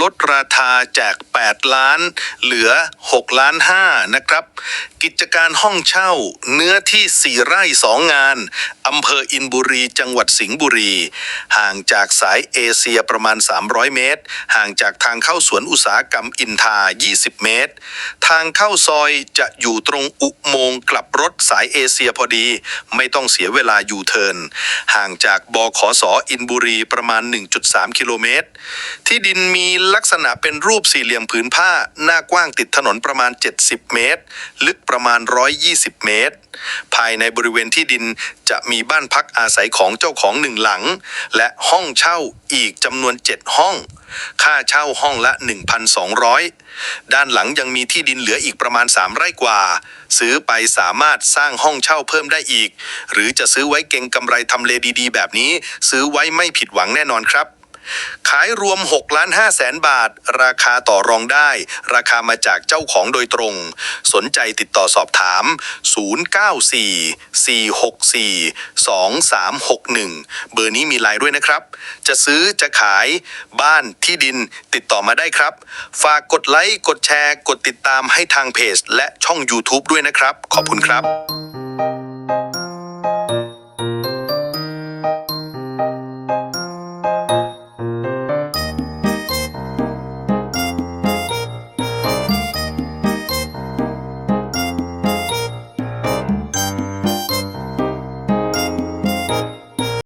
ลดราคาจาก 8 ล้าน เหลือ 6 ล้าน5นะครับ กิจการห้องเช่า เนื้อที่ 4 ไร่ 2 งาน อำเภออินบุรี จังหวัดสิงห์บุรี ห่างจากสายเอเชียประมาณ 300 เมตร ห่างจากทางเข้าสวนอุตสาหกรรมอินทา 20 เมตร ทางเข้าซอยจะอยู่ตรงอุโมงกลับรถสายเอเชียพอดี ไม่ต้องเสียเวลายูเทิร์น ห่างจากบขสอินบุรีประมาณ 1.3 กิโลเมตร ที่ดินมีลักษณะเป็นรูปสี่เหลี่ยมผืนผ้า หน้ากว้างติดถนนประมาณ 70 เมตร ลึกประมาณ 120 เมตร ภายในบริเวณที่ดินจะมีบ้านพักอาศัยของเจ้าของหนึ่งหลัง และห้องเช่าอีกจำนวน 7 ห้อง ค่าเช่าห้องละ 1,200 ด้านหลังยังมีที่ดินเหลืออีกประมาณ 3 ไร่กว่า ซื้อไปสามารถสร้างห้องเช่าเพิ่มได้อีก หรือจะซื้อไว้เก่งกำไรทำเลดีๆ แบบนี้ ซื้อไว้ไม่ผิดหวังแน่นอนครับ ขายรวม6ล้าน5แสนบาท ราคาต่อรองได้ ราคามาจากเจ้าของโดยตรง สนใจติดต่อสอบถาม 094-464-2361 เบอร์นี้มีไลน์ด้วยนะครับ จะซื้อจะขายบ้านที่ดินติดต่อมาได้ครับ ฝากกดไลค์ กดแชร์ กดติดตามให้ทางเพจ และช่อง YouTube ด้วยนะครับ ขอบคุณครับ